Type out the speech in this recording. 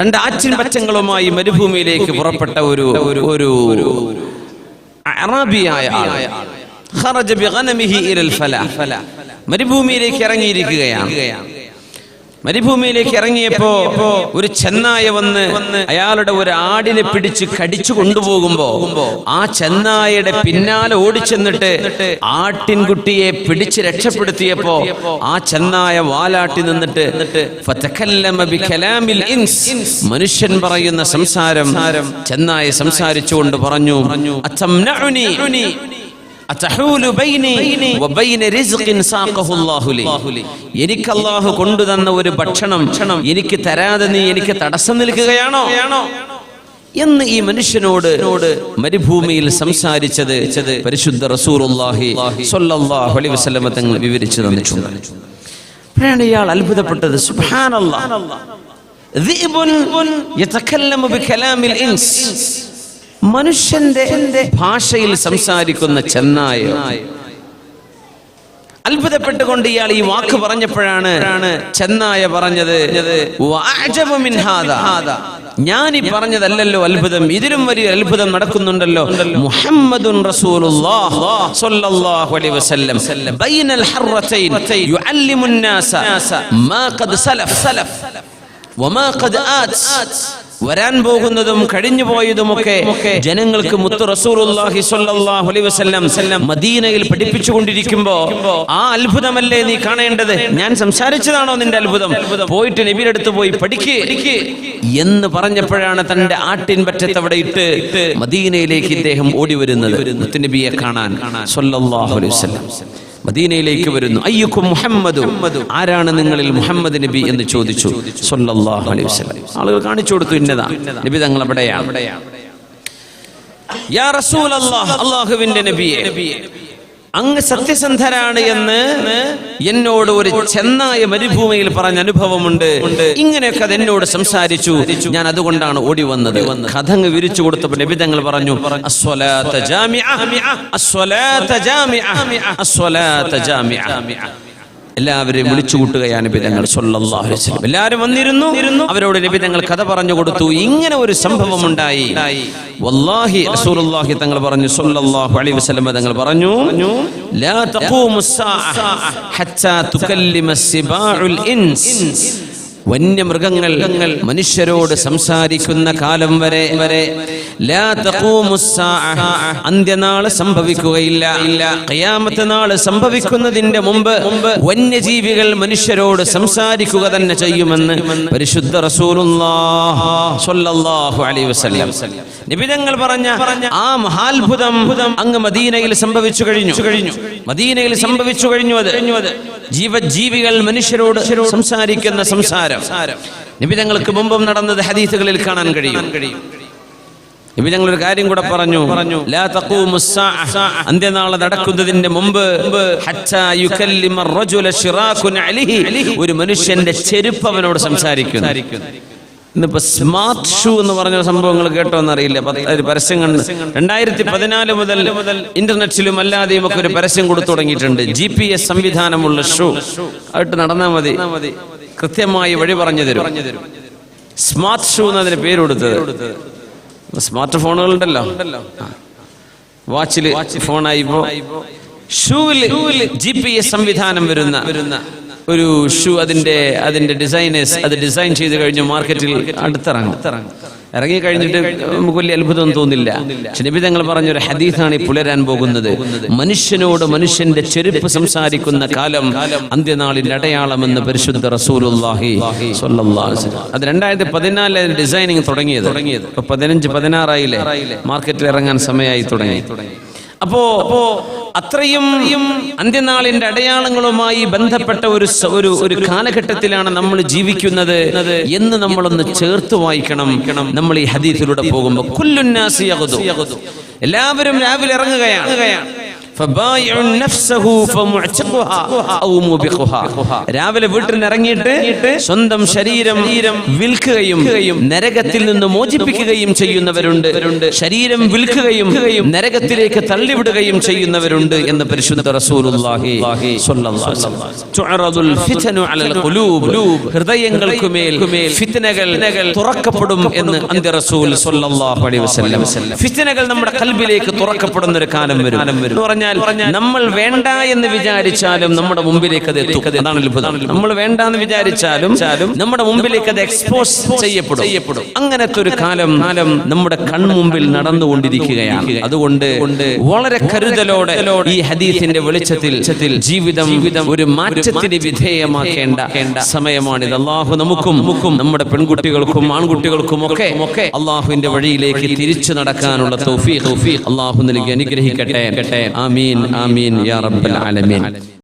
തന്റെ ആച്ചിൻ പച്ചങ്ങളുമായി മരുഭൂമിയിലേക്ക് പുറപ്പെട്ട ഒരു ഒരു അറബിയായ മരുഭൂമിയിലേക്ക് ഇറങ്ങിയിരിക്കുകയാണ്. മരുഭൂമിയിലേക്ക് ഇറങ്ങിയപ്പോ ഒരു ചെന്നായ വന്ന് അയാളുടെ ഒരു ആടിനെ പിടിച്ച് കടിച്ചു കൊണ്ടുപോകുമ്പോ ആ ചെന്നായയുടെ പിന്നാലെ ഓടിച്ചെന്നിട്ട് ആട്ടിൻകുട്ടിയെ പിടിച്ച് രക്ഷപ്പെടുത്തിയപ്പോ ആ ചെന്നായ വാലാട്ടി നിന്നിട്ട്. മനുഷ്യൻ പറയുന്ന സംസാരം ചെന്നായ സംസാരിച്ചുകൊണ്ട് പറഞ്ഞു അത്തംനഉനി എനിക്ക് അള്ളാഹു കൊണ്ടുതന്ന ഒരു ഭക്ഷണം എനിക്ക് തരാതെ നീ എനിക്ക് തടസ്സം നിൽക്കുകയാണോ? എന്ന് ഈ മനുഷ്യനോട് മരുഭൂമിയിൽ സംസാരിച്ചത് പരിശുദ്ധ വസല്ലമ തങ്ങൾ വിവരിച്ചു തന്നിട്ടുണ്ട്. അപ്പോഴാണ് ഇയാൾ അത്ഭുതപ്പെട്ടത് സുബ്ഹാനല്ലാഹ്. മനുഷ്യന്റെ ഭാഷയിൽ സംസാരിക്കുന്ന ചെന്നായ. അത്ഭുതപ്പെട്ടുകൊണ്ട് ഇയാൾ ഈ വാക്ക് പറഞ്ഞപ്പോഴാണ് ചെന്നായ പറഞ്ഞത്. ഞാൻ ഈ പറഞ്ഞതല്ലല്ലോ അത്ഭുതം ഇതിലും വലിയ അത്ഭുതം നടക്കുന്നുണ്ടല്ലോ. മുഹമ്മദുൻ റസൂലുള്ളാഹ് വരാൻ പോകുന്നതും കഴിഞ്ഞു പോയതുമൊക്കെ ജനങ്ങൾക്ക് മുത്തു റസൂലുള്ളാഹി സ്വല്ലല്ലാഹു അലൈഹി വസല്ലം മദീനയിൽ പഠിപ്പിച്ചുകൊണ്ടിരിക്കുമ്പോ ആ അത്ഭുതമല്ലേ നീ കാണേണ്ടത്? ഞാൻ സംസാരിച്ചതാണോ നിന്റെ അത്ഭുതം? പോയിട്ട് നബിയുടെ അടുത്ത് പോയി പഠിക്ക്. എന്ന് പറഞ്ഞപ്പോഴാണ് തന്റെ ആട്ടിൻ പറ്റത്തവിടെ ഇട്ട് മദീനയിലേക്ക് ഇദ്ദേഹം ഓടി വരുന്നത് മുത്തുനബിയെ കാണാൻ. സ്വല്ലല്ലാഹു അലൈഹി വസല്ലം. മദീനയിലേക്ക് വരുന്നു. അയ്യുക്കും മുഹമ്മദ്. ആരാണ് നിങ്ങളിൽ മുഹമ്മദ് നബി എന്ന് ചോദിച്ചു? സല്ലല്ലാഹു അലൈഹി വസല്ലം. ആളുകൾ കാണിച്ചു കൊടുത്തു ഇന്നതാ. നബി തങ്ങൾ അവിടെയാണ് അങ്ങ് സത്യസന്ധരാണ് എന്ന് എന്നോട് ഒരു ചെന്നായ മരുഭൂമിയിൽ പറഞ്ഞ അനുഭവമുണ്ട്. ഇങ്ങനെയൊക്കെ അത് എന്നോട് സംസാരിച്ചു. ഞാൻ അതുകൊണ്ടാണ് ഓടി വന്നത്. കഥങ്ങ് വിരിച്ചു കൊടുത്തപ്പോൾ നബി തങ്ങൾ പറഞ്ഞു അസ്വലാത്ത ജാമിഅ അസ്വലാത്ത ജാമിഅ അസ്വലാത്ത ജാമിഅ. എല്ലാവരെയും വിളിച്ചു കൂട്ടുകയാണ് ബിതങ്ങൾ വസല്ലം. എല്ലാവരും വന്നിരുന്നു. അവരോട് ലഭിതങ്ങൾ കഥ പറഞ്ഞു കൊടുത്തു. ഇങ്ങനെ ഒരു സംഭവം ഉണ്ടായി. വല്ലാഹി റസൂലുള്ളാഹി തങ്ങൾ പറഞ്ഞു സല്ലല്ലാഹു അലൈഹി വസല്ലം തങ്ങൾ പറഞ്ഞു ലാ തഖൂമു സ്സാഅ ഹത്താ തുകല്ലിമ സിബാഉൽ ഇൻസ്. വന്യമൃഗങ്ങൾ മനുഷ്യരോട് സംസാരിക്കുന്ന കാലം വരെ വരെ. അന്ത്യനാൾ സംഭവിക്കുകയില്ല. ഇല്ല കയ്യാമത്തെ നാൾ സംഭവിക്കുന്നതിന്റെ മുമ്പ് വന്യജീവികൾ മനുഷ്യരോട് സംസാരിക്കുക തന്നെ ചെയ്യുമെന്ന് പരിശുദ്ധ നിബിതങ്ങൾ പറഞ്ഞ ആ മഹാത്ഭുതം അങ്ങ് മദീനയിൽ സംഭവിച്ചു കഴിഞ്ഞു കഴിഞ്ഞു. മദീനയിൽ സംഭവിച്ചു കഴിഞ്ഞു അത്. ജീവജീവികൾ മനുഷ്യരോട് സംസാരിക്കുന്ന സംസാരം. സാരം. നിബിതങ്ങൾക്ക് മുമ്പും നടന്നത് ഹദീസുകളിൽ കാണാൻ കഴിയും. ഇപ്പൊ ഞങ്ങൾ ഒരു കാര്യം കൂടെ പറഞ്ഞു. പറഞ്ഞു. അന്ത്യനാളെ നടക്കുന്നതിന്റെ മുമ്പ് ഒരു മനുഷ്യന്റെ ചെരുപ്പ് അവനോട് സംസാരിക്കുന്നു. ഇന്നിപ്പോ സ്മാർട്ട് ഷൂ എന്ന് പറഞ്ഞ സംഭവങ്ങൾ കേട്ടോ എന്നറിയില്ല പരസ്യം കണ്ട്. രണ്ടായിരത്തി പതിനാല് മുതൽ ഇന്റർനെറ്റിലും അല്ലാതെയും ഒക്കെ ഒരു പരസ്യം കൊടുത്തു തുടങ്ങിയിട്ടുണ്ട്. ജി പി എസ് സംവിധാനമുള്ള ഷൂ. ആയിട്ട് നടന്നാൽ മതി. കൃത്യമായി വഴി പറഞ്ഞു തരും. സ്മാർട്ട് ഷൂ എന്നതിന് പേര് കൊടുത്തത്. സ്മാർട്ട് ഫോണുകൾ ഉണ്ടല്ലോ വാച്ചിൽ ഫോണായി ഷൂവിൽ ജി പി എസ് സംവിധാനം വരുന്ന വരുന്ന ഒരു ഷൂ അതിന്റെ അതിന്റെ ഡിസൈനേഴ്സ് അത് ഡിസൈൻ ചെയ്ത് കഴിഞ്ഞു മാർക്കറ്റിൽ അടുത്തിറങ്ങും. ഇറങ്ങി കഴിഞ്ഞിട്ട് നമുക്ക് വലിയ അത്ഭുതം തോന്നില്ല. നബി തങ്ങൾ പറഞ്ഞൊരു ഹദീസാണ് ഈ പുലരാൻ പോകുന്നത്. മനുഷ്യനോട് മനുഷ്യന്റെ ചെരുപ്പ് സംസാരിക്കുന്ന കാലം അന്ത്യനാളിന്റെ അടയാളമെന്ന് പരിശുദ്ധ വസല്ലം. അത് രണ്ടായിരത്തി പതിനാലിൽ ഡിസൈനിങ് തുടങ്ങിയത്. പതിനഞ്ച് പതിനാറായില്ലേ? മാർക്കറ്റിൽ ഇറങ്ങാൻ സമയമായി തുടങ്ങി. അപ്പോ അപ്പോ അത്രയും അന്ത്യനാളിന്റെ അടയാളങ്ങളുമായി ബന്ധപ്പെട്ട ഒരു ഒരു ഒരു കാലഘട്ടത്തിലാണ് നമ്മൾ ജീവിക്കുന്നത് എന്ന് നമ്മളൊന്ന് ചേർത്ത് വായിക്കണം നമ്മൾ ഈ ഹദീസിലൂടെ പോകുമ്പോൾ. എല്ലാവരും രാവിലെ ഇറങ്ങുകയാണ് രാവിലെ വീട്ടിൽ ഇറങ്ങിയിട്ട് സ്വന്തം ശരീരം വിൽക്കുകയും നരകത്തിൽ നിന്ന് മോചിപ്പിക്കുകയും ചെയ്യുന്നവരുണ്ട്. ശരീരം വിൽക്കുകയും നരകത്തിലേക്ക് തള്ളിവിടുകയും ചെയ്യുന്നവരുണ്ട് എന്ന് പരിശുദ്ധ ഹൃദയങ്ങൾക്ക് മേൽ ഫിത്തനകൾ തുറക്കപ്പെടും എന്ന് അന്ത്യ റസൂൽ ഫിത്തനകൾ നമ്മുടെ കൽബിലേക്ക് തുറക്കപ്പെടുന്ന ഒരു കാലം വരും. എന്ന് പറഞ്ഞാൽ നമ്മൾ വേണ്ട എന്ന് വിചാരിച്ചാലും നമ്മുടെ മുമ്പിലേക്ക് അത് എത്തും. അതാണ് അത്ഭുതം. നമ്മൾ വേണ്ട എന്ന് വിചാരിച്ചാലും നമ്മുടെ മുമ്പിലേക്ക് അത് എക്സ്പോസ് ചെയ്യപ്പെടും. ചെയ്യപ്പെടും. അങ്ങനത്തെ ഒരു കാലം കാലം നമ്മുടെ കൺമുമ്പിൽ നടന്നുകൊണ്ടിരിക്കുകയാണ്. അതുകൊണ്ട് വളരെ കരുതലോടെ ഈ ഹദീസിന്റെ വെളിച്ചത്തിൽ ജീവിതം ഒരു മാറ്റത്തിന് വിധേയമാക്കേണ്ട സമയമാണിത്. അള്ളാഹു നമുക്കും നമുക്കും നമ്മുടെ പെൺകുട്ടികൾക്കും ആൺകുട്ടികൾക്കും ഒക്കെ ഒക്കെ അള്ളാഹുവിന്റെ വഴിയിലേക്ക് തിരിച്ചു നടക്കാനുള്ള തൗഫീഖ് അള്ളാഹു നൽകി അനുഗ്രഹിക്കട്ടെ. آمين آمين يا رب العالمين.